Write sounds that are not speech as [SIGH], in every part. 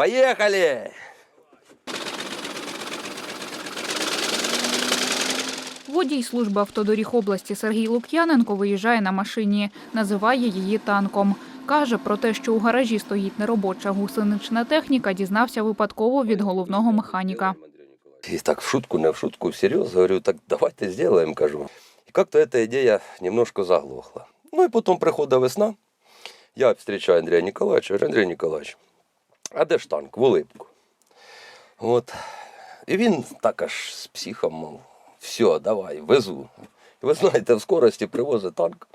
Поїхали! Водій служби автодоріг області Сергій Лук'яненко виїжджає на машині, називає її танком. Каже про те, що у гаражі стоїть неробоча гусенична техніка, дізнався випадково від головного механіка. И так в шутку, не в шутку, всерьез говорю, так давайте сделаем, кажу. И как-то эта идея немножко заглохла. Ну и потом приходить весна, я встречаю Андрея Николаевича, говорю, Андрій Николаевич, а де ж танк? В Олипку. От. І він так аж з психом, мов, все, давай, везу. І ви знаєте, в скорості привозить танк.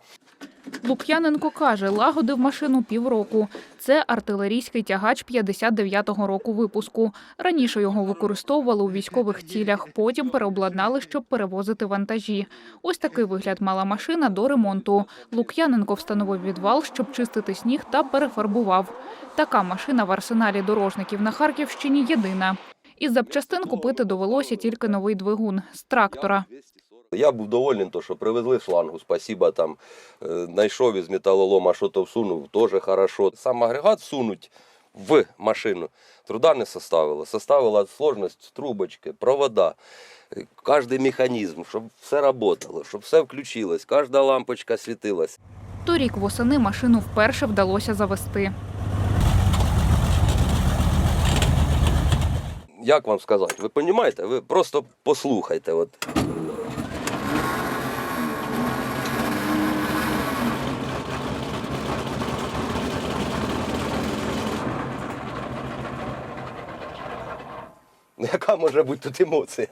Лук'яненко каже, лагодив машину півроку. Це артилерійський тягач 59-го року випуску. Раніше його використовували у військових цілях, потім переобладнали, щоб перевозити вантажі. Ось такий вигляд мала машина до ремонту. Лук'яненко встановив відвал, щоб чистити сніг та перефарбував. Така машина в арсеналі дорожників на Харківщині єдина. Із запчастин купити довелося тільки новий двигун з трактора. Я був довольний, то, що привезли шлангу, спасіба там, е, знайшов із металолома, що то всунув, теж хорошо. Сам агрегат всунуть в машину, труда не составило. Составила сложність трубочки, провода, е, кожний механізм, щоб все працювало, щоб все включилось, кожна лампочка світилась. Торік восени машину вперше вдалося завести. Як вам сказати, ви розумієте? Ви просто послухайте. От. [LAUGHS] Яка може бути тут емоція?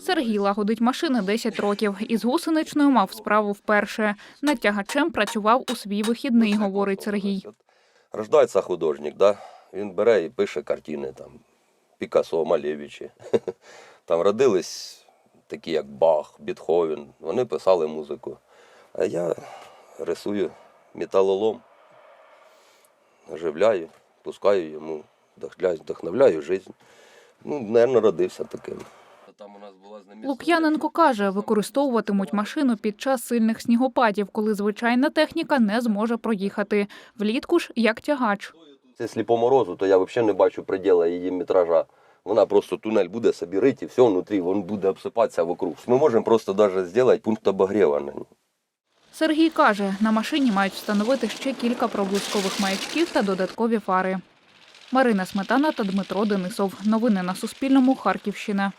Сергій лагодить машини 10 років. Із гусеничною мав справу вперше. Над тягачем працював у свій вихідний, говорить Сергій. Рождається художник, да? він бере і пише картини там, Пікассо, Малевичі. [LAUGHS] Там родились такі, як Бах, Бетховен. Вони писали музику. А я рисую металолом, оживляю, пускаю йому, вдохновляю, вдохновляю життя. Ну, мабуть, родився таким. Лук'яненко каже, використовуватимуть машину під час сильних снігопадів, коли звичайна техніка не зможе проїхати. Влітку ж як тягач. Якщо по морозу, то я взагалі не бачу приділа її метража. Вона просто тунель буде собі рити, і все внутрі, він буде обсипатися вокруг. Ми можемо просто навіть зробити пункт обогріву на ній. Сергій каже, на машині мають встановити ще кілька проблискових маячків та додаткові фари. Марина Сметана та Дмитро Денисов. Новини на Суспільному. Харківщина.